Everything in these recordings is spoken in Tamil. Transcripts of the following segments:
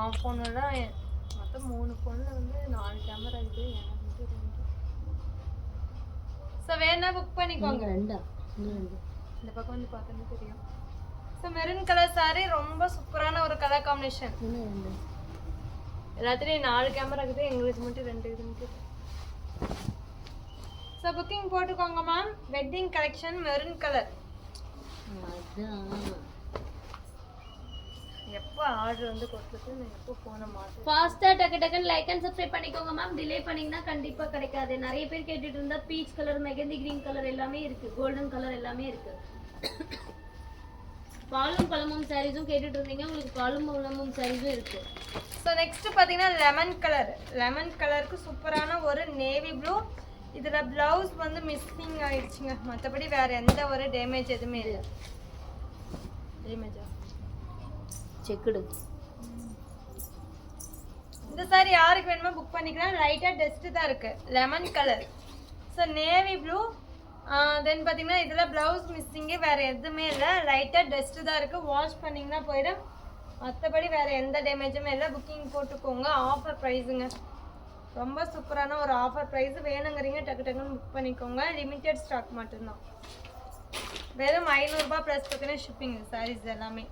உன் ஃபோனில் தான் மொத்தம் மூணு ஃபோனில் வந்து நாலு கேமரா இருக்குது எனக்கு மட்டும் ரெண்டு. ஸோ வேணா புக் பண்ணிக்கோங்க. ரெண்டா? இந்த பக்கம் வந்து பார்த்தோன்னு தெரியும். ஸோ மெரூன் கலர் saree ரொம்ப சூப்பரான ஒரு கலர் காம்பினேஷன் எல்லாத்துலேயும் நாலு கேமரா இருக்குது. எங்களுக்கு மட்டும் ரெண்டு இருக்குது ஸோ புக்கிங் போட்டுக்கோங்க ma'am wedding collection maroon colour அதான். எப்போ ஆர்டர் வந்து கொடுத்துட்டு நான் எப்போ ஃபோனை மாட்டேன் ஃபாஸ்டா டக்கு டக்குன்னு லைக் அண்ட் சப்ஸ்கிரைப் பண்ணிக்கோங்க மேம் டிலே பண்ணீங்கன்னா கண்டிப்பா கிடைக்காது. நிறைய பேர் கேட்டுட்டு இருந்தா peach colour mehndi green colour எல்லாமே இருக்கு. கோல்டன் கலர் எல்லாமே இருக்கு. பாலும் பழமும் சாரீஸும் கேட்டுட்டு இருந்தீங்க. உங்களுக்கு பாலும் பழமும் சாரீஸும் இருக்கு. ஸோ நெக்ஸ்ட் பார்த்தீங்கன்னா லெமன் கலர் லெமன் கலருக்கு சூப்பரான ஒரு நேவி ப்ளூ இதில் ப்ளவுஸ் வந்து மிஸ்ஸிங் ஆயிடுச்சுங்க. மற்றபடி வேற எந்த ஒரு டேமேஜ் எதுவுமே இல்லை. டேமேஜா செக்குடு இந்த சாரி யாருக்கு வேணுமோ புக் பண்ணிக்கலாம். லைட்டாக டஸ்ட்டு தான் இருக்குது lemon colour so navy blue then பார்த்தீங்கன்னா இதில் ப்ளவுஸ் மிஸ்ஸிங்கே வேறு எதுவுமே இல்லை. லைட்டாக டஸ்ட்டு தான் இருக்குது வாஷ் பண்ணிங்கன்னா போயிடும். மற்றபடி வேறு எந்த டேமேஜுமே இல்லை. புக்கிங் போட்டுக்கோங்க. ஆஃபர் ப்ரைஸுங்க ரொம்ப சூப்பரான ஒரு ஆஃபர் ப்ரைஸ் வேணுங்கிறீங்க டக்கு டக்குன்னு புக் பண்ணிக்கோங்க. லிமிட்டெட் ஸ்டாக் மட்டும்தான். வெறும் ஐநூறுரூபா ப்ளஸ் பார்த்தீங்கன்னா ஷிப்பிங் சாரீஸ் எல்லாமே.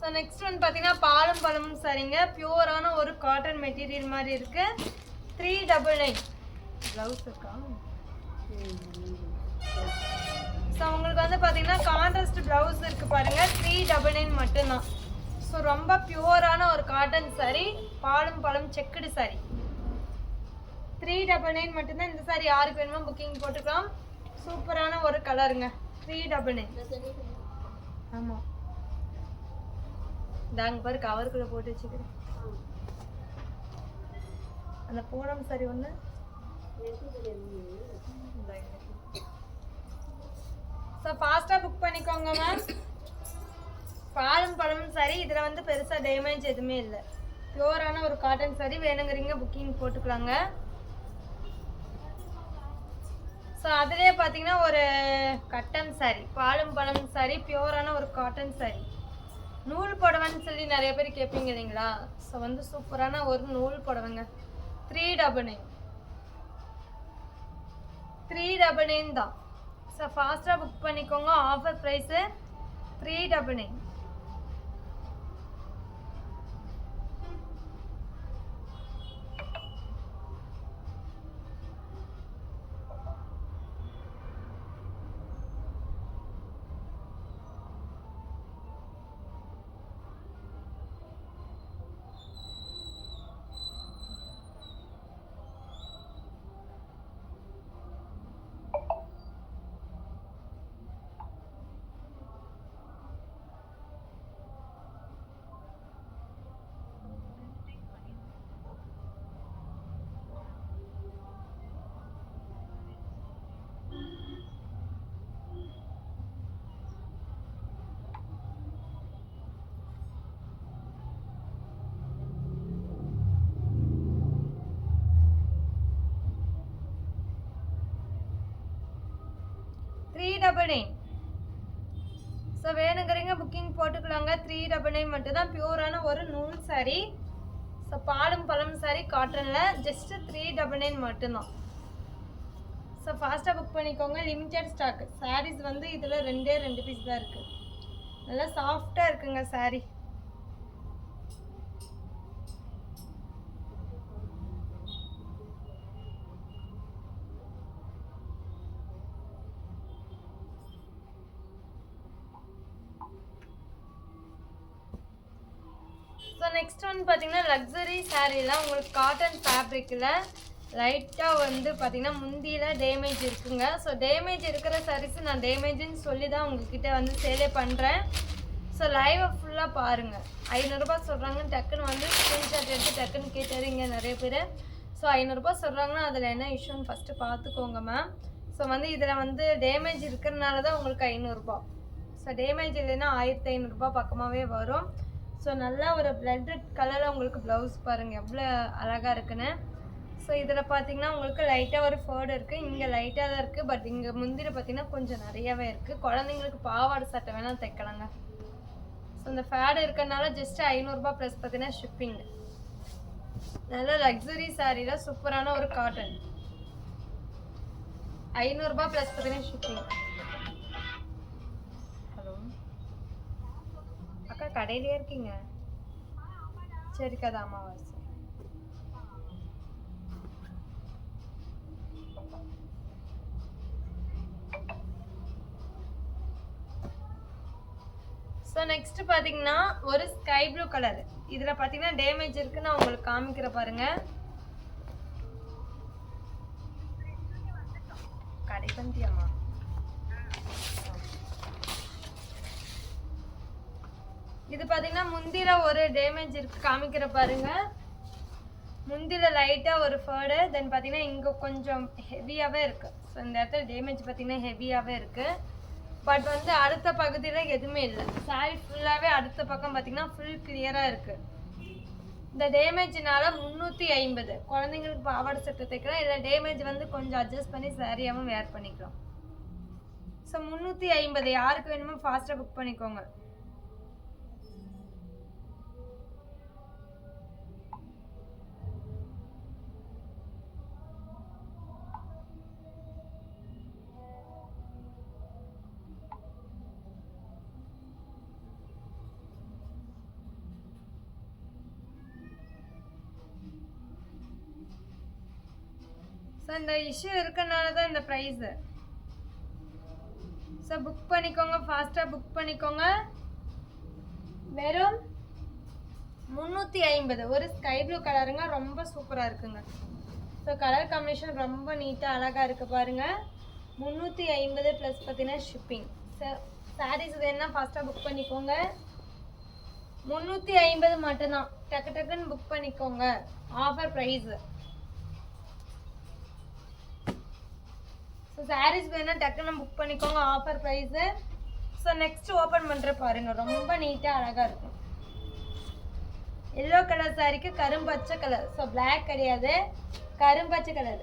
ஸோ நெக்ஸ்ட் ஒன் பார்த்தீங்கன்னா பாலும் பழமும் சரிங்க. பியூரான ஒரு காட்டன் மெட்டீரியல் மாதிரி இருக்கு. த்ரீ டபுள் நைன் ப்ளவுஸ் இருக்கா? ஸோ உங்களுக்கு வந்து பார்த்தீங்கன்னா கான்ட்ராஸ்ட் ப்ளவுஸ் இருக்கு பாருங்க. த்ரீ டபுள் நைன் மட்டும்தான். ஸோ ரொம்ப பியூரான ஒரு காட்டன் saree பாலும் பழம் checked saree. Three double nine மட்டும்தான் இந்த சாரி யாருக்கு வேணுமோ புக்கிங் போட்டுக்கலாம். சூப்பரான ஒரு கலருங்க த்ரீ டபுள் நைன் ஆமாம் தாங்க பாரு கவருக்குள்ளே போட்டு வச்சுக்கிறேன். அந்த பூனம் சரி ஒன்று ஸோ ஃபாஸ்ட்டாக புக் பண்ணிக்கோங்க மேம் பாலும் பழமும் சரி இதில் வந்து பெருசாக டேமேஜ் எதுவுமே இல்லை. பியூரான ஒரு காட்டன் சரி வேணுங்கிறீங்க புக்கிங் போட்டுக்கலாங்க. ஸோ அதுலேயே பார்த்தீங்கன்னா ஒரு கட்டன் சாரி பாலும் பழம் சாரி பியூரான ஒரு காட்டன் சாரி நூல் புடவைன்னு சொல்லி நிறைய பேர் கேட்பீங்க இல்லைங்களா? ஸோ வந்து சூப்பரான ஒரு நூல் புடவைங்க. Three double nine three double nine தான். ஸோ ஃபாஸ்ட்டாக புக் பண்ணிக்கோங்க. Offer price three double nine three double nine so வேணுங்கிறீங்க booking போட்டுக்கலாங்க. த்ரீ டபுள் நைன் மட்டும் தான் பியூரான ஒரு நூல் சாரி ஸோ பாலும் பழம் சாரி காட்டனில் ஜஸ்ட்டு த்ரீ டபுள் நைன் மட்டும்தான். ஸோ ஃபாஸ்ட்டாக புக் பண்ணிக்கோங்க. லிமிட்டட் ஸ்டாக் சாரீஸ் வந்து இதில் ரெண்டே ரெண்டு பீஸ் தான் இருக்குது நல்லா சாஃப்டாக இருக்குங்க சாரீ ஸோ நெக்ஸ்ட் வந்து பார்த்தீங்கன்னா லக்ஸரி சாரீலாம் உங்களுக்கு காட்டன் ஃபேப்ரிக்கில் லைட்டாக வந்து பார்த்திங்கன்னா முந்தியில் டேமேஜ் இருக்குங்க. ஸோ டேமேஜ் இருக்கிற சாரீஸ் நான் டேமேஜுன்னு சொல்லி தான் உங்ககிட்ட வந்து சேலே பண்ணுறேன் ஸோ லைவை ஃபுல்லாக பாருங்கள் ஐநூறுரூபா சொல்கிறாங்கன்னு டக்குன்னு வந்து ஸ்க்ரீன்ஷாட் எடுத்து டக்குன்னு கேட்டுறீங்க நிறைய பேர். ஸோ ஐநூறுரூபா சொல்கிறாங்கன்னா அதில் என்ன இஷ்யூன்னு ஃபஸ்ட்டு பார்த்துக்கோங்க மேம் ஸோ வந்து இதில் வந்து டேமேஜ் இருக்கிறனால தான் உங்களுக்கு ஐநூறுரூபா ஸோ டேமேஜ் இல்லைன்னா ஆயிரத்தி ஐநூறுரூபா பக்கமாகவே வரும். ஸோ நல்லா ஒரு பிளட் கலரில் உங்களுக்கு ப்ளவுஸ் பாருங்கள் எவ்வளோ அழகாக இருக்குன்னு. ஸோ இதில் பார்த்தீங்கன்னா உங்களுக்கு லைட்டாக ஒரு ஃபேர்டு இருக்குது இங்கே லைட்டாக தான் இருக்குது பட் இங்கே முந்திரி பார்த்தீங்கன்னா கொஞ்சம் நிறையவே இருக்குது குழந்தைங்களுக்கு பாவாடை சட்டை வேணால் தைக்கலாங்க. ஸோ இந்த ஃபேடு இருக்கறனால ஜஸ்ட் ஐநூறுரூபா ப்ளஸ் பார்த்தீங்கன்னா ஷிப்பிங் நல்ல லக்ஸரி சாரியில் சூப்பரான ஒரு காட்டன் ஐநூறுரூபா ப்ளஸ் பார்த்தீங்கன்னா ஷிப்பிங் கடையிலே இருக்கீங்க? சரிக்கா அது அமாவாசை. ஸோ நெக்ஸ்ட் பார்த்தீங்கன்னா ஒரு ஸ்கை ப்ளூ கலர் இதில் பார்த்தீங்கன்னா டேமேஜ் இருக்கு நான் உங்களுக்கு காமிக்கிற பாருங்க. கடைபந்தியம்மா இது பார்த்தீங்கன்னா முந்தில ஒரு டேமேஜ் இருக்கு காமிக்கிற பாருங்க. முந்தில லைட்டாக ஒரு ஃபேர்டு தென் பார்த்தீங்கன்னா இங்கே கொஞ்சம் ஹெவியாகவே இருக்குது ஸோ இந்த இடத்துல டேமேஜ் பார்த்தீங்கன்னா ஹெவியாகவே இருக்குது பட் வந்து அடுத்த பகுதியில் எதுவுமே இல்லை. சாரி ஃபுல்லாகவே அடுத்த பக்கம் பார்த்தீங்கன்னா ஃபுல் கிளியராக இருக்குது இந்த டேமேஜ்னால முந்நூற்றி ஐம்பது. குழந்தைங்களுக்கு பாவாடை சட்டை தைக்கலாம். இல்லை டேமேஜ் வந்து கொஞ்சம் அட்ஜஸ்ட் பண்ணி சாரியாகவும் வேர் பண்ணிக்கலாம். ஸோ முந்நூற்றி ஐம்பது. யாருக்கு வேணுமோ ஃபாஸ்ட்டாக புக் பண்ணிக்கோங்க. ஸோ இந்த இஷ்யூ இருக்கனால தான் இந்த ப்ரைஸு ஸோ புக் பண்ணிக்கோங்க ஃபாஸ்ட்டாக புக் பண்ணிக்கோங்க. வெறும் முந்நூற்றி ஐம்பது. ஒரு ஸ்கை ப்ளூ கலருங்க ரொம்ப சூப்பராக இருக்குங்க. ஸோ கலர் காம்பினேஷன் ரொம்ப நீட்டாக அழகாக இருக்குது பாருங்கள் முந்நூற்றி ஐம்பது ப்ளஸ் பார்த்தீங்கன்னா ஷிப்பிங் சாரீஸ் வேணுன்னா ஃபாஸ்ட்டாக புக் பண்ணிக்கோங்க. முந்நூற்றி ஐம்பது மட்டும்தான். டக்கு டக்குன்னு புக் பண்ணிக்கோங்க. ஆஃபர் ப்ரைஸு ஸோ சாரீஸ் வேணால் டக்குன்னு புக் பண்ணிக்கோங்க offer price so next open பண்ணுற பாருங்க ரொம்ப நீட்டாக அழகாக இருக்கும். எல்லோ கலர் சாரிக்கு கரும்பச்சை கலர் ஸோ பிளாக் கிடையாது கரும்பச்சை கலர்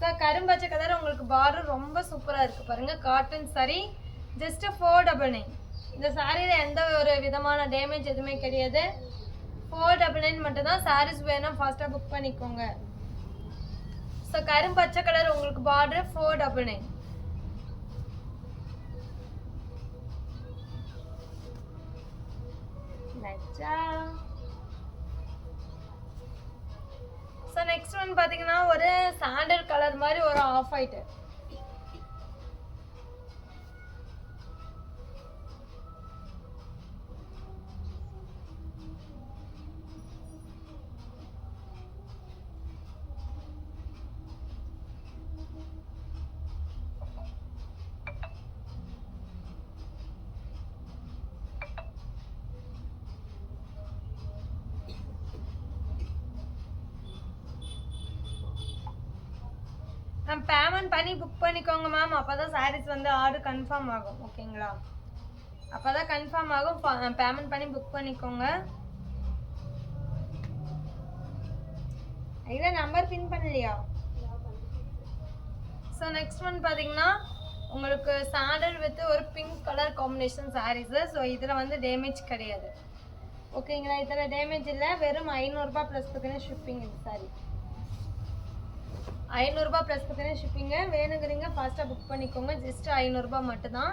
ஸோ கரும்பச்சை கலர் உங்களுக்கு பார்டர் ரொம்ப சூப்பராக இருக்குது பாருங்கள் cotton sari just four double nine இந்த சாரியில் எந்த ஒரு விதமான டேமேஜ் எதுவுமே கிடையாது. ஃபோர் டபுள் நைன் மட்டும்தான் சாரீஸ் வேணால் ஃபாஸ்ட்டாக புக் பண்ணிக்கோங்க. ஸோ கரும்பச்சை கலர் உங்களுக்கு border four double nine so next one பார்த்தீங்கன்னா ஒரு சாண்டல் கலர் மாதிரி ஒரு ஆஃப் ஆயிட்டு. பண்ணி புக் பண்ணிக்கோங்க மேம் அப்போ தான் சாரீஸ் வந்து ஆர்டர் கன்ஃபார்ம் ஆகும். ஓகேங்களா அப்போ தான் கன்ஃபார்ம் ஆகும். பேமெண்ட் பண்ணி புக் பண்ணிக்கோங்க. இதில் நம்பர் பின் பண்ணலையா? ஸோ நெக்ஸ்ட் ஒன் பார்த்தீங்கன்னா உங்களுக்கு சாண்டல் வித் ஒரு pink colour combination saris so இதில் வந்து டேமேஜ் கிடையாது. ஓகேங்களா இதில் டேமேஜ் இல்லை. வெறும் ஐநூறுரூபா ப்ளஸ் பார்த்தீங்கன்னா ஷிப்பிங் இது சாரீ ஐநூறுரூபா ப்ளஸ் பார்த்தீங்கன்னா ஷிப்பிங்க வேணுங்கிறீங்க ஃபாஸ்ட்டாக புக் பண்ணிக்கோங்க. ஜஸ்ட் ஐநூறுரூபா மட்டும்தான்.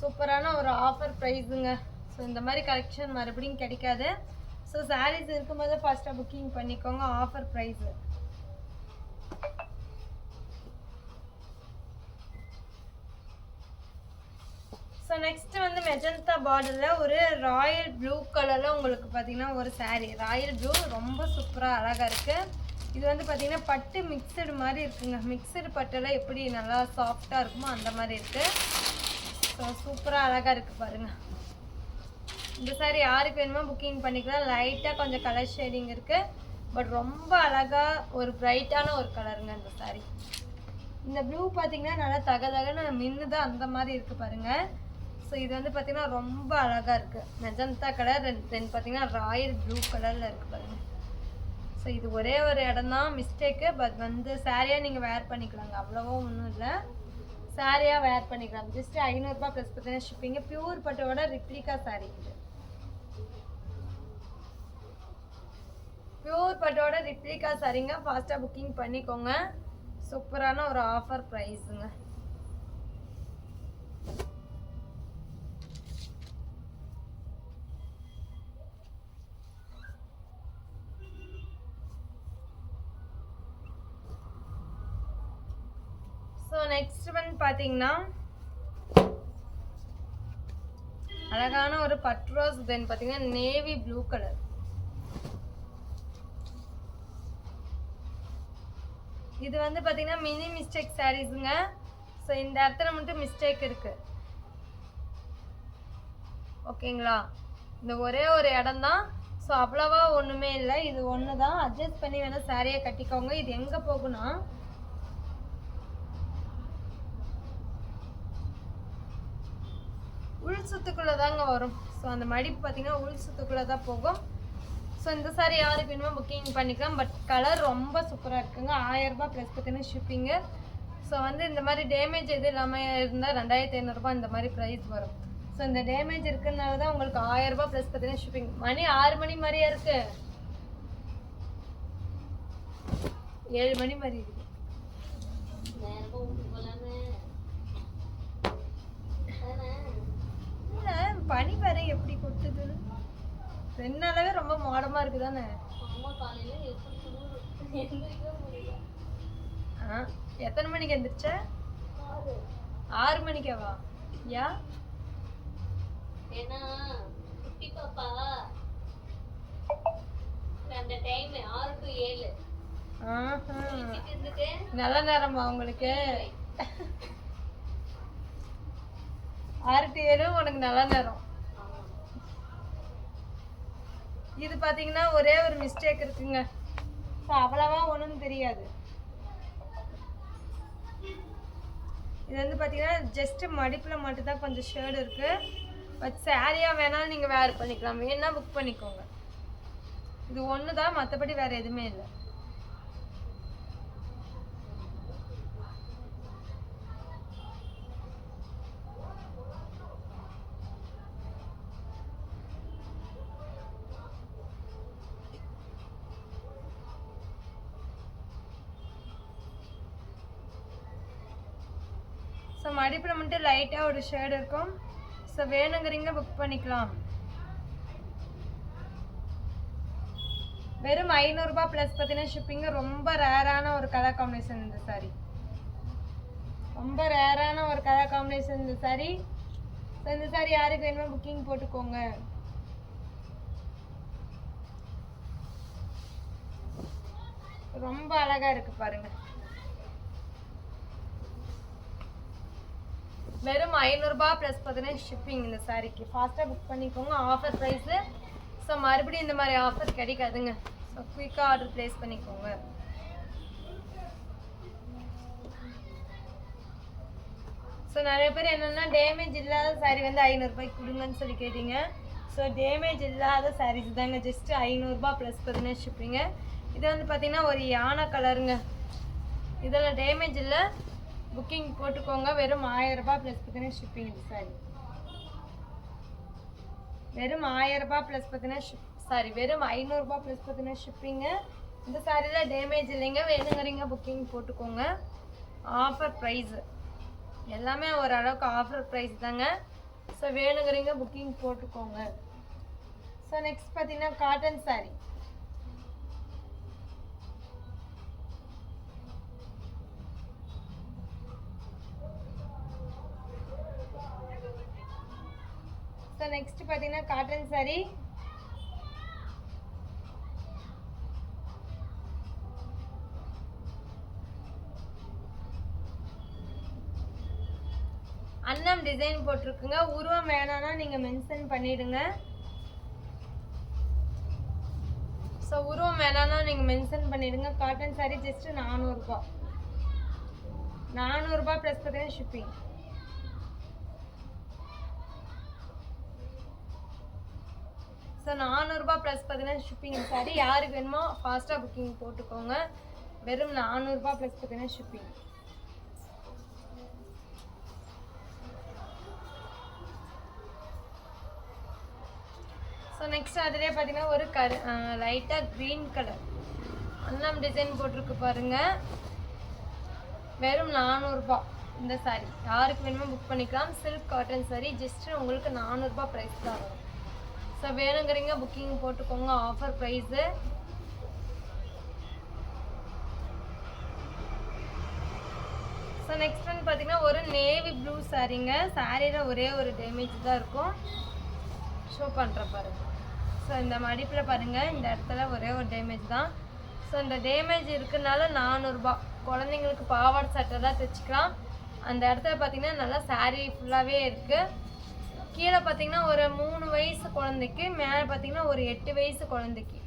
சூப்பரான ஒரு ஆஃபர் ப்ரைஸுங்க ஸோ இந்த மாதிரி கலெக்ஷன் மறுபடியும் கிடைக்காது. ஸோ சாரீஸ் இருக்கும்போது ஃபாஸ்ட்டாக புக்கிங் பண்ணிக்கோங்க ஆஃபர் ப்ரைஸு ஸோ நெக்ஸ்ட் வந்து மெஜந்தா பார்டரில் ஒரு ராயல் ப்ளூ கலரில் உங்களுக்கு பார்த்தீங்கன்னா ஒரு சாரீ ராயல் ப்ளூ ரொம்ப சூப்பராக அழகாக இருக்குது இது வந்து பார்த்தீங்கன்னா பட்டு மிக்சடு மாதிரி இருக்குங்க. மிக்சடு பட்டெல்லாம் எப்படி நல்லா சாஃப்டாக இருக்குமோ அந்த மாதிரி இருக்குது ஸோ சூப்பராக அழகாக இருக்குது பாருங்கள் இந்த சாரி யாருக்கு வேணுமோ புக்கிங் பண்ணிக்கலாம். லைட்டாக கொஞ்சம் கலர் ஷேடிங் இருக்குது பட் ரொம்ப அழகாக ஒரு பிரைட்டான ஒரு கலருங்க இந்த சாரி இந்த ப்ளூ பார்த்தீங்கன்னா நல்லா தக தகன்னு மின்னு தான் அந்த மாதிரி இருக்குது பாருங்கள் ஸோ இது வந்து பார்த்தீங்கன்னா ரொம்ப அழகாக இருக்குது மெஜந்தா கலர் ரெண்டு ரெண்டு பார்த்தீங்கன்னா ராயல் ப்ளூ கலரில் இருக்குது பாருங்கள் ஸோ இது ஒரே ஒரு இடம் தான் மிஸ்டேக்கு பட் வந்து சாரியாக நீங்கள் வேர் பண்ணிக்கலாங்க. அவ்வளோவா ஒன்றும் இல்லை. சாரியாக வேர் பண்ணிக்கலாம். ஜஸ்ட் ஐநூறுரூபா ப்ளஸ் பார்த்தீங்கன்னா ஷிப்பிங்கு பியூர் பட்டோட ரிப்ளிகா சாரி இது. பியூர் பட்டோட ரிப்ளிகா சாரிங்க ஃபாஸ்ட்டாக புக்கிங் பண்ணிக்கோங்க. சூப்பரான ஒரு ஆஃபர் ப்ரைஸுங்க ஸோ நெக்ஸ்ட் வந்து பார்த்தீங்கன்னா அழகான ஒரு பட்ரோஸ் தென் பார்த்தீங்கன்னா நேவி ப்ளூ கலர் இது வந்து பார்த்தீங்கன்னா மினி மிஸ்டேக் சாரீஸுங்க ஸோ இந்த இடத்துல மட்டும் மிஸ்டேக் இருக்கு. ஓகேங்களா இந்த ஒரே ஒரு இடம் தான். ஸோ அவ்வளவா ஒன்றுமே இல்லை. இது ஒன்று தான் அட்ஜஸ்ட் பண்ணி வேணால் சாரியை கட்டிக்கோங்க. இது எங்கே போகும்னா உள் சுத்துக்குள்ளே தாங்க வரும். ஸோ அந்த மடிப்பு பார்த்தீங்கன்னா உள் சுத்துக்குள்ளே தான் போகும். ஸோ இந்த சாரி யாருக்கு வேணுமோ புக்கிங் பண்ணிக்கலாம். பட் கலர் ரொம்ப சூப்பராக இருக்குங்க. ஆயிரரூபா ப்ளஸ் பார்த்தீங்கன்னா ஷிப்பிங்கு ஸோ வந்து இந்த மாதிரி டேமேஜ் எதுவும் இல்லாமல் இருந்தால் ரெண்டாயிரத்தி ஐநூறுரூபா இந்த மாதிரி ப்ரைஸ் வரும். ஸோ இந்த டேமேஜ் இருக்கிறதுனால தான் உங்களுக்கு ஆயிரரூபா ப்ளஸ் பார்த்தீங்கன்னா ஷிப்பிங் மணி ஆறு மணி மாதிரியா இருக்கு? ஏழு மணி மாதிரி இருக்கு நேரமா வீட்டுக்கு போலான்னு தானே இல்ல, பனி வேற எப்படி கொட்டுது ரெண்டு ரொம்ப மோடமா இருக்கு தானே எத்தனை மணிக்கு எந்திரிச்ச? ஆறு. மணிக்காவா? யா? ஏன்னா குட்டி பாப்பா. அந்த டைம் ஆறு டு ஏழு. நல்ல நேரமா உங்களுக்கு. ஆறு டு உனக்கு நல்ல நேரம். இது பார்த்தீங்கன்னா ஒரே ஒரு மிஸ்டேக் இருக்குங்க. ஸோ அவ்வளவா ஒன்றும் தெரியாது. இது வந்து பார்த்தீங்கன்னா ஜஸ்ட் மடிப்பில் மட்டும்தான் கொஞ்சம் ஷேர்டு இருக்குது பட் சாரியாக வேணாலும் நீங்கள் வேர் பண்ணிக்கலாம். வேணால் புக் பண்ணிக்கோங்க. இது ஒன்று தான் மற்றபடி வேறு எதுவுமே இல்லை. லைட்டாக ஒரு ஷேடு இருக்கும். ஸோ வேணுங்கிறீங்க புக் பண்ணிக்கலாம். வெறும் ஐநூறுரூபா ப்ளஸ் பார்த்தீங்கன்னா ஷிப்பிங்கு ரொம்ப ரேரான ஒரு கலர் காம்பினேஷன் இந்த சாரி ரொம்ப ரேரான ஒரு கலர் காம்பினேஷன் இந்த சாரி ஸோ இந்த சாரி யாருக்கு வேணுமோ புக்கிங் போட்டுக்கோங்க. ரொம்ப அழகாக இருக்குது பாருங்கள் வெறும் ஐநூறுரூபா ப்ளஸ் பார்த்தீங்கன்னா ஷிப்பிங் இந்த சாரிக்கு ஃபாஸ்ட்டாக புக் பண்ணிக்கோங்க. ஆஃபர் ப்ரைஸு ஸோ மறுபடியும் இந்த மாதிரி ஆஃபர் கிடைக்காதுங்க. ஸோ குயிக்காக ஆர்டர் ப்ளேஸ் பண்ணிக்கோங்க. ஸோ நிறைய பேர் என்னென்னா டேமேஜ் இல்லாத சாரி வந்து ஐநூறுரூபாய்க்கு கொடுங்கன்னு சொல்லி கேட்டீங்க. ஸோ டேமேஜ் இல்லாத சாரீஸ் தாங்க. ஜஸ்ட் ஐநூறுரூபா ப்ளஸ் பார்த்தீங்கன்னா ஷிப்பிங்க இது வந்து பார்த்தீங்கன்னா ஒரு யானை கலருங்க இதில் டேமேஜ் இல்லை. புக்கிங் போட்டுக்கோங்க. வெறும் ஆயிரம் ரூபாய் ப்ளஸ் பார்த்தீங்கன்னா ஷிப்பிங் இது சாரி வெறும் ஆயிரம் ரூபாய் ப்ளஸ் பார்த்தீங்கன்னா ஷிப் சாரி வெறும் ஐநூறுரூபா ப்ளஸ் பார்த்தீங்கன்னா ஷிப்பிங்கு இந்த சாரியில் டேமேஜ் இல்லைங்க. வேணுங்கிறீங்க புக்கிங் போட்டுக்கோங்க. ஆஃபர் ப்ரைஸு எல்லாமே ஓரளவுக்கு ஆஃபர் ப்ரைஸ் தாங்க. ஸோ வேணுங்கிறீங்க புக்கிங் போட்டுக்கோங்க. ஸோ நெக்ஸ்ட் பார்த்தீங்கன்னா காட்டன் சாரீ ஸோ நெக்ஸ்ட் பார்த்தீங்கன்னா காட்டன் சாரி அன்னம் டிசைன் போட்டிருக்குங்க. உருவம் வேணாம்னா நீங்கள் மென்ஷன் பண்ணிடுங்க. ஸோ உருவம் வேணாம்னா நீங்கள் மென்ஷன் பண்ணிடுங்க. காட்டன் சாரி ஜஸ்ட் நானூறுரூபா நானூறுரூபா ப்ளஸ் பார்த்தீங்கன்னா ஷிப்பிங் ஸோ நானூறுரூபா ப்ளஸ் பார்த்தீங்கன்னா ஷிப்பிங் சாரி யாருக்கு வேணுமோ ஃபாஸ்ட்டாக புக்கிங் போட்டுக்கோங்க. வெறும் நானூறுரூபா ப்ளஸ் பார்த்தீங்கன்னா ஷிப்பிங் ஸோ நெக்ஸ்ட் அதிலே பார்த்தீங்கன்னா ஒரு கரு லைட்டாக க்ரீன் கலர் அண்ணம் டிசைன் போட்டிருக்கு பாருங்கள் வெறும் நானூறுரூபா இந்த சாரி யாருக்கு வேணுமோ புக் பண்ணிக்கலாம். சில்க் காட்டன் சாரி ஜஸ்ட்டு உங்களுக்கு நானூறுரூபா ப்ரைஸ் தான் வரும். ஸோ வேணுங்கிறீங்க புக்கிங் போட்டுக்கோங்க ஆஃபர் ப்ரைஸு ஸோ நெக்ஸ்ட் வந்து பார்த்தீங்கன்னா ஒரு நேவி ப்ளூ சாரீங்க சாரியில் ஒரே ஒரு டேமேஜ் தான் இருக்கும். ஷோ பண்ணுற பாருங்க. ஸோ இந்த மடிப்பில் பாருங்கள் இந்த இடத்துல ஒரே ஒரு டேமேஜ் தான். ஸோ இந்த டேமேஜ் இருக்குனால நானூறுரூபா குழந்தைங்களுக்கு பாவாடை சட்டை தான் தைச்சிக்கலாம். அந்த இடத்துல பார்த்தீங்கன்னா நல்லா சாரீ ஃபுல்லாகவே இருக்குது கீழே பார்த்தீங்கன்னா ஒரு மூணு வயசு குழந்தைக்கு மேலே பார்த்தீங்கன்னா ஒரு எட்டு வயசு குழந்தைக்கு.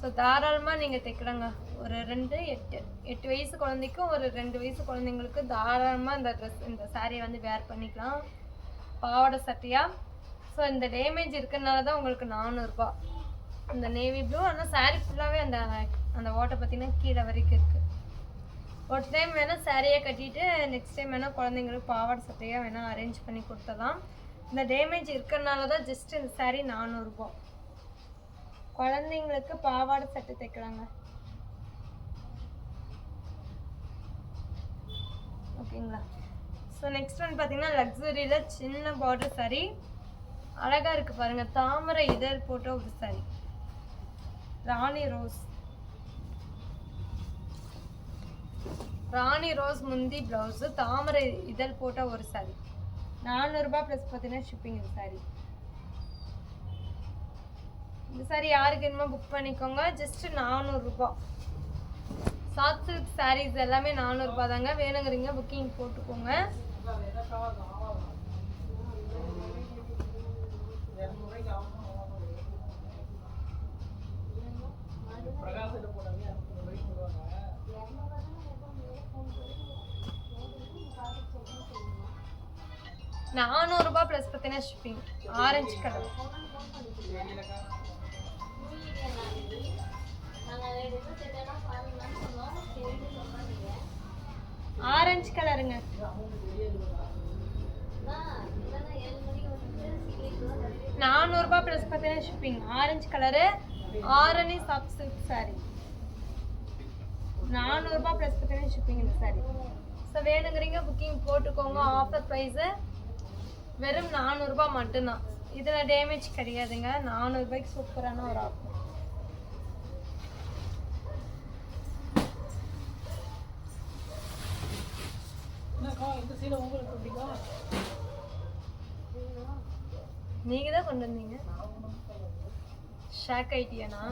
ஸோ தாராளமாக நீங்கள் தைக்கலாங்க ஒரு ரெண்டு எட்டு. எட்டு வயசு குழந்தைக்கும் ஒரு ரெண்டு வயசு குழந்தைங்களுக்கு தாராளமாக இந்த ட்ரெஸ் இந்த சாரியை வந்து வேர் பண்ணிக்கலாம். பாவாடை சட்டையாக ஸோ இந்த டேமேஜ் இருக்கிறனால தான் உங்களுக்கு நானூறுரூபா இந்த நேவி ப்ளூ ஆனால் saree ஃபுல்லாகவே அந்த அந்த ஓட்டை பார்த்தீங்கன்னா கீழே வரைக்கும் இருக்குது ஒரு டைம் வேணால் சாரியை கட்டிட்டு நெக்ஸ்ட் டைம் வேணால் குழந்தைங்களுக்கு பாவாடை சட்டையாக வேணால் அரேஞ்ச் பண்ணி கொடுத்தலாம் இந்த டேமேஜ் இருக்கிறனால தான் ஜஸ்ட் இந்த சாரீ நானூறுபா. குழந்தைங்களுக்கு பாவாடை சட்டை தைக்கலாங்க. ஓகேங்களா? ஸோ நெக்ஸ்ட் ஒன் பார்த்தீங்கன்னா லக்ஸுரியில் சின்ன பார்டர் சாரி அழகாக இருக்குது பாருங்கள் தாமரை இதழ் போட்ட ஒரு சாரி ராணி ரோஸ். ராணி ரோஸ் முந்தி ப்ளவுஸு தாமரை இதழ் போட்ட ஒரு சாரி நானூறுரூபா ப்ளஸ் பார்த்தீங்கன்னா ஷிப்பிங் இந்த சாரி இந்த சாரி யாருக்கு வேணுமோ புக் பண்ணிக்கோங்க. ஜஸ்ட் நானூறுரூபா சாஃப்ட் சில்க் சாரீஸ் எல்லாமே நானூறுரூபா தாங்க. வேணுங்கிறீங்க புக்கிங் போட்டுக்கோங்க. நானூறுரூபா ப்ளஸ் பார்த்தீங்கன்னா ஷிப்பிங் ஆரஞ்சு கலர் ஆரஞ்சு கலருங்க நானூறுரூபா ப்ளஸ் பார்த்தீங்கன்னா shipping orange colour Arani soft silk sari நானூறுரூபா ப்ளஸ் பார்த்தீங்கன்னா ஷிப்பிங் இந்த சாரி ஸோ வேணுங்கிறீங்க புக்கிங் போட்டுக்கோங்க ஆஃபர் ப்ரைஸு வெறும் நானூறுரூபா மட்டும்தான். இதில் டேமேஜ் கிடையாதுங்க. நானூறுபாய்க்கு சூப்பரான ஒரு ஆஃபர் நீங்க தான் கொண்டு வந்தீங்க? ஷாக் ஆயிட்டியாண்ணா?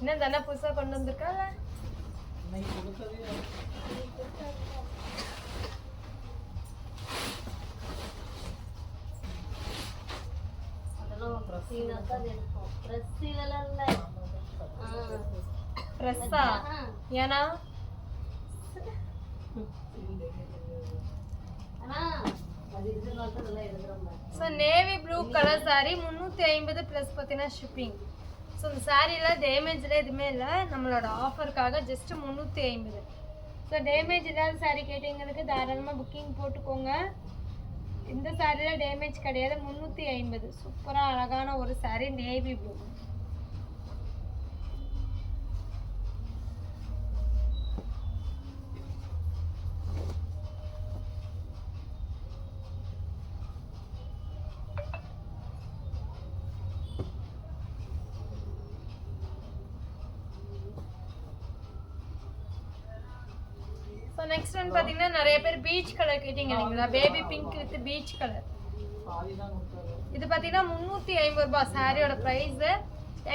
இன்னும் தானே புதுசா கொண்டு வந்திருக்கால ட்ரெஸ்ஸா ஏன்னா so navy blue colour saree முந்நூற்றி ஐம்பது ப்ளஸ் பார்த்தீங்கன்னா ஷிப்பிங் ஸோ இந்த சாரியில் டேமேஜில் எதுவுமே இல்லை. நம்மளோட ஆஃபருக்காக ஜஸ்ட் முந்நூற்றி ஐம்பது. ஸோ டேமேஜ் இல்லாத saree கேட்டவங்களுக்கு தாராளமாக புக்கிங் போட்டுக்கோங்க. இந்த சாரியில் டேமேஜ் கிடையாது. முந்நூற்றி ஐம்பது. சூப்பராக அழகான ஒரு sari navy blue next one பார்த்தீங்கன்னா நிறைய பேர் பீச் கலர் கேட்டீங்க இல்லைங்களா? Baby pink with peach colour இது பார்த்தீங்கன்னா முந்நூற்றி ஐம்பது ரூபாய் சாரியோட ப்ரைஸு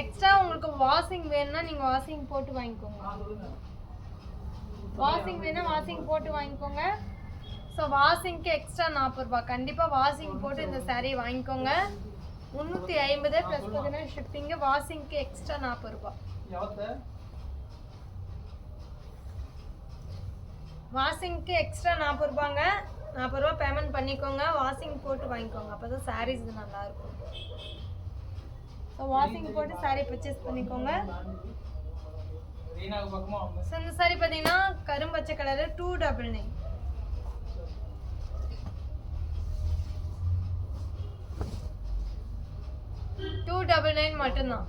எக்ஸ்ட்ரா உங்களுக்கு வாஷிங் வேணும்னா நீங்கள் வாஷிங் போட்டு வாங்கிக்கோங்க. வாஷிங் வேணா வாஷிங் போட்டு வாங்கிக்கோங்க. ஸோ வாஷிங்க்கு எக்ஸ்ட்ரா நாற்பது ரூபாய். கண்டிப்பாக வாஷிங் போட்டு இந்த saree வாங்கிக்கோங்க. முந்நூற்றி ஐம்பது ப்ளஸ் பார்த்தீங்கன்னா ஷிப்பிங்கு வாஷிங்க்கு எக்ஸ்ட்ரா நாற்பது ரூபாய். வாஷிங்க்கு எக்ஸ்ட்ரா நாற்பது ரூபாங்க. நாற்பது ரூபா பேமெண்ட் பண்ணிக்கோங்க. வாஷிங் போட்டு வாங்கிக்கோங்க. அப்போ தான் சாரீஸ் நல்லா இருக்கும் ஸோ வாஷிங் போட்டு saree பர்ச்சேஸ் பண்ணிக்கோங்க. ஸோ இந்த சாரி பார்த்தீங்கன்னா கரும்பச்சை colour two double nine two double nine மட்டும்தான்.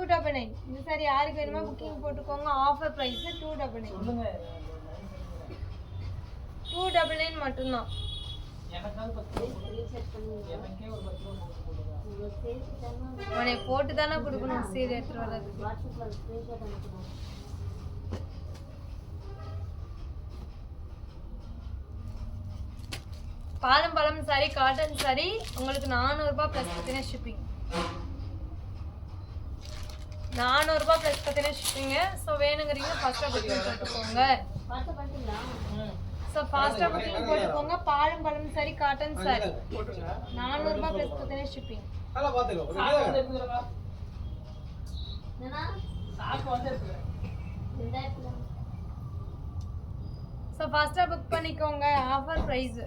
டூ டபுள் நைன் இந்த சாரி யாருக்கு வேணுமோ புக்கிங் போட்டுக்கோங்க. Offer price two double nine two double nine மட்டும்தான். உன்னை போட்டு தானே கொடுக்கணும். சீர் எடுத்துட்டு வர்றதுக்கு. அனுப்புகிறேன் பாலம் பழம் சாரி காட்டன் சாரி உங்களுக்கு நானூறுபா ப்ளஸ் பார்த்தீங்கன்னா ஷிப்பிங் நானூறுபா ப்ளஸ் பார்த்தீங்கன்னா ஷிப்பிங்கு ஸோ வேணுங்கிறீங்க ஃபஸ்ட்டாக புக்கிங் போட்டுக்கோங்க ஸோ ஃபாஸ்ட்டாக புக்கிங் போட்டுக்கோங்க பாலம் பழம் சாரி காட்டன் சாரி. நானூறுபா ப்ளஸ் பார்த்தீங்கன்னா ஷிப்பிங் ரெண்டாயிரத்துல ஸோ ஃபாஸ்ட்டாக புக் பண்ணிக்கோங்க. ஆஃபர் ப்ரைஸு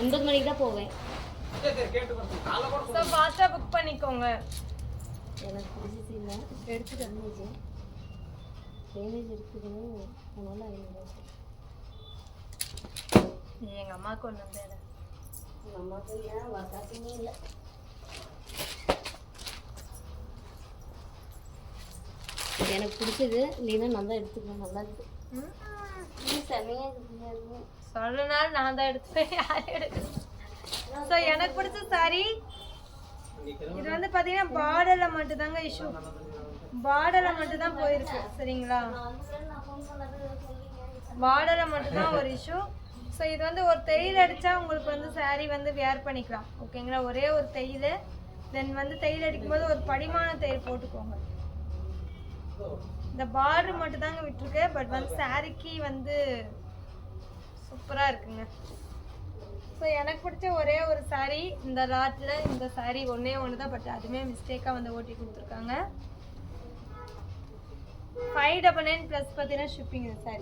ஒன்பது மணிக்கு தான் போவேன். ஸோ ஃபாஸ்ட்டாக புக் பண்ணிக்கோங்க. எனக்கு பிடிச்சது இல்லை எடுத்து டேமேஜ் டேமேஜ் இருக்குதுன்னு அதனால எங்கள் அம்மாவுக்கு ஒன்று வந்து எடு. நமக்கு ஏன் வக்காசுமே இல்லை. எனக்கு பிடிச்சது இல்லைன்னா நான் தான் எடுத்துக்கணும். நல்லா இருக்கு. சொல்லனால நான் தான் எடுத்துப்பேன். யாரும் ஸோ எனக்கு பிடிச்ச சாரி இது வந்து பார்த்தீங்கன்னா பார்டரில் மட்டும்தாங்க இஷ்யூ பார்டரில் மட்டும் தான் போயிருக்கு. சரிங்களா? நான் பார்டரில் மட்டும்தான் ஒரு இஷ்யூ ஸோ இது வந்து ஒரு தையல் அடித்தா உங்களுக்கு வந்து saree வந்து வேர் பண்ணிக்கலாம். ஓகேங்களா ஒரே ஒரு தையல். தென் வந்து தையல் அடிக்கும்போது ஒரு படிமான தையல் போட்டுக்கோங்க. இந்த பார்டர் மட்டும் தாங்க விட்டுருக்கு பட் வந்து சாரிக்கு வந்து சூப்பராக இருக்குங்க. ஸோ எனக்கு பிடிச்ச ஒரே ஒரு saree இந்த லாட்டில் இந்த saree ஒன்றே ஒன்று தான் பட் அதுவுமே மிஸ்டேக்காக வந்து ஓட்டி கொடுத்துருக்காங்க. ஃபைவ் டபுள் நைன் ப்ளஸ் பார்த்தீங்கன்னா ஷிப்பிங் இந்த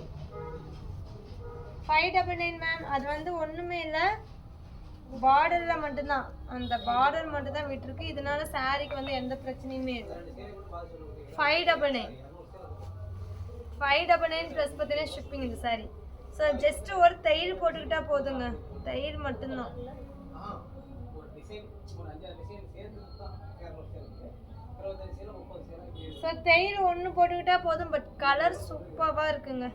ஃபைவ் டபுள் நைன் மேம் அது வந்து ஒன்றுமே இல்லை. பார்டரில் மட்டும்தான். அந்த பார்டர் மட்டும் தான் விட்டுருக்கு. இதனால சாரிக்கு வந்து எந்த பிரச்சனையுமே இல்லை. Five double nine five double nine plus பார்த்தீங்கன்னா ஷிப்பிங் இந்த சாரி ஸோ ஜஸ்ட் ஒரு தையல் போட்டுக்கிட்டா போதுங்க. தையல் மட்டும்தான். ஸோ தையல் ஒன்று போட்டுக்கிட்டா போதும் பட் கலர் சூப்பராக இருக்குங்க.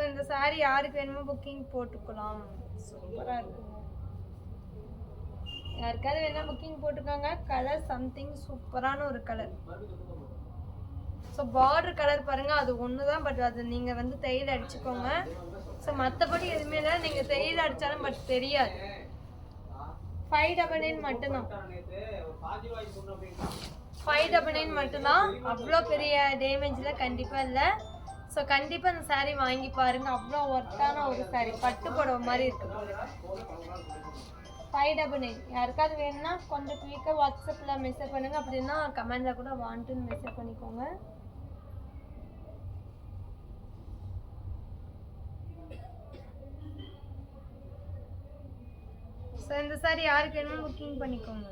ஸோ இந்த saree யாருக்கு வேணுமோ புக்கிங் போட்டுக்கலாம். சூப்பராக இருக்குங்க யாருக்காவது வேணா புக்கிங் போட்டுக்கோங்க. கலர் சம்திங் சூப்பரான ஒரு கலர் ஸோ பார்டர் கலர் பாருங்க. அது ஒன்று தான் பட் அது நீங்கள் வந்து தையல் அடிச்சுக்கோங்க. ஸோ மற்றபடி எதுவுமே இல்லை. நீங்கள் தையல் அடித்தாலும் பட் தெரியாது. ஃபைவ் டபுள் நைன் மட்டும்தான். ஃபைவ் டபுள் நைன் மட்டும்தான். அவ்வளோ பெரிய டேமேஜில் கண்டிப்பாக இல்லை. ஸோ கண்டிப்பாக அந்த சாரீ வாங்கி பாருங்க. அவ்வளோ ஒர்த்தான ஒரு சாரீ பட்டு புடவை மாதிரி இருக்கு. ஃபைவ் டபுள் நைன் யாருக்காவது வேணும்னா கொஞ்சம் குயிக்காக வாட்ஸ்அப்பில் மெசேஜ் பண்ணுங்க. அப்படின்னா கமெண்டில் கூட வாண்ட்டுன்னு மெசேஜ் பண்ணிக்கோங்க. ஸோ இந்த சாரி யாருக்கு வேணுமோ புக்கிங் பண்ணிக்கோங்க.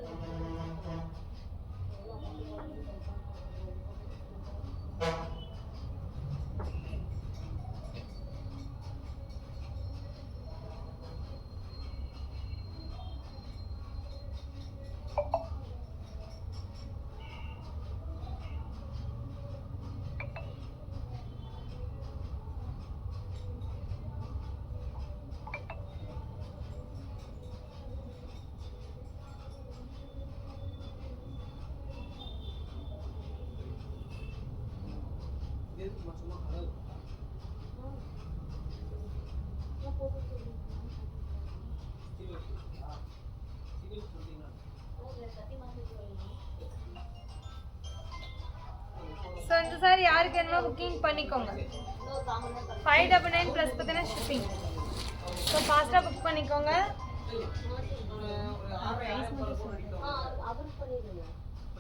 ஸோ இந்த சார் யாருக்கு என்ன புக்கிங் பண்ணிக்கோங்க. ஃபைவ் டபுள் நைன் ப்ளஸ் பார்த்தீங்கன்னா ஷிப்பிங் ஸோ ஃபாஸ்ட்டாக புக் பண்ணிக்கோங்க.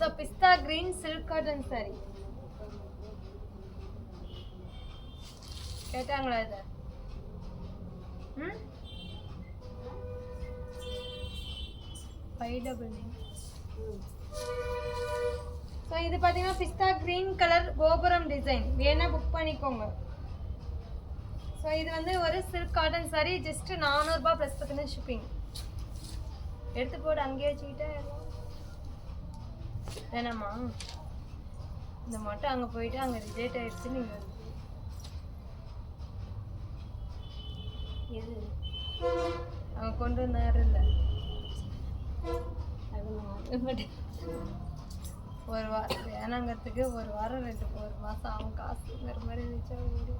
So pista green silk cotton sari கேட்டாங்களா இதை? ம்? ஃபைவ் டபுள் நைன் ஸோ இது பார்த்தீங்கன்னா பிஸ்தா கிரீன் கலர் கோபுரம் டிசைன் வேணால் புக் பண்ணிக்கோங்க. ஸோ இது வந்து ஒரு சில்க் காட்டன் சாரி ஜஸ்ட்டு நானூறுபா ப்ளஸ் பார்த்தீங்கன்னா ஷிப்பிங் எடுத்து போட்டு அங்கேயே வச்சுக்கிட்டா. வேணாமா இந்த மட்டும் அங்கே போயிட்டு அங்கே ரிஜெக்ட் ஆயிடுச்சு நீங்கள் எது? அவங்க கொண்டு வந்தாரு இல்லை ஒரு வாரம் வேணாங்கிறதுக்கு ஒரு வாரம் ரெண்டு ஒரு மாதம் ஆகும். காசுங்கிற மாதிரி இருந்துச்சா ஓடி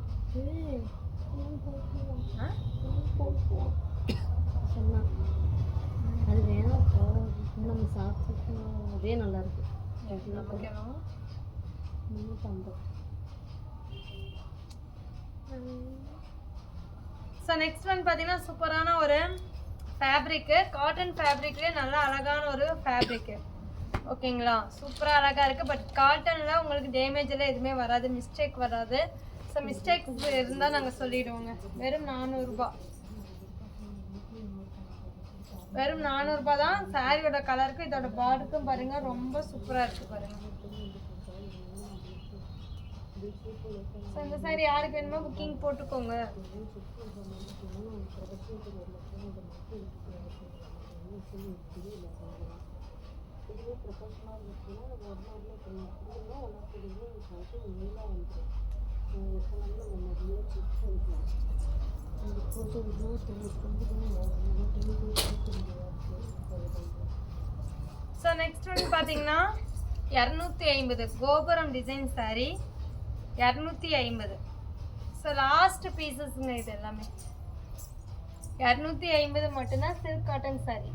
அது வேணாம் நம்ம சாப்பிட்டு அதே நல்லா இருக்கு. நமக்கு ஸோ நெக்ஸ்ட் வந்து பார்த்தீங்கன்னா சூப்பரான ஒரு ஃபேப்ரிக்கு காட்டன் ஃபேப்ரிக்லேயே நல்லா அழகான ஒரு ஃபேப்ரிக்கு ஓகேங்களா? சூப்பராக அழகாக இருக்குது பட் காட்டனில் உங்களுக்கு டேமேஜ் எல்லாம் எதுவுமே வராது. மிஸ்டேக் வராது. ஸோ மிஸ்டேக்ஸ் இருந்தால் நாங்கள் சொல்லிடுவோங்க. வெறும் நானூறுரூபா வெறும் நானூறுபா தான். சாரியோட கலருக்கும் இதோட பார்டருக்கும் பாருங்கள் ரொம்ப சூப்பராக இருக்குது பாருங்கள் ஸோ இந்த சாரி யாருக்கு வேணுமோ புக்கிங் போட்டுக்கோங்க. ஸோ நெக்ஸ்ட் வந்து பார்த்தீங்கன்னா இரநூத்தி ஐம்பது கோபுரம் டிசைன் saree இரநூத்தி ஐம்பது. ஸோ லாஸ்ட் பீசஸ்ங்க இது எல்லாமே. இரநூத்தி ஐம்பது மட்டும்தான் சில்க் காட்டன் saree.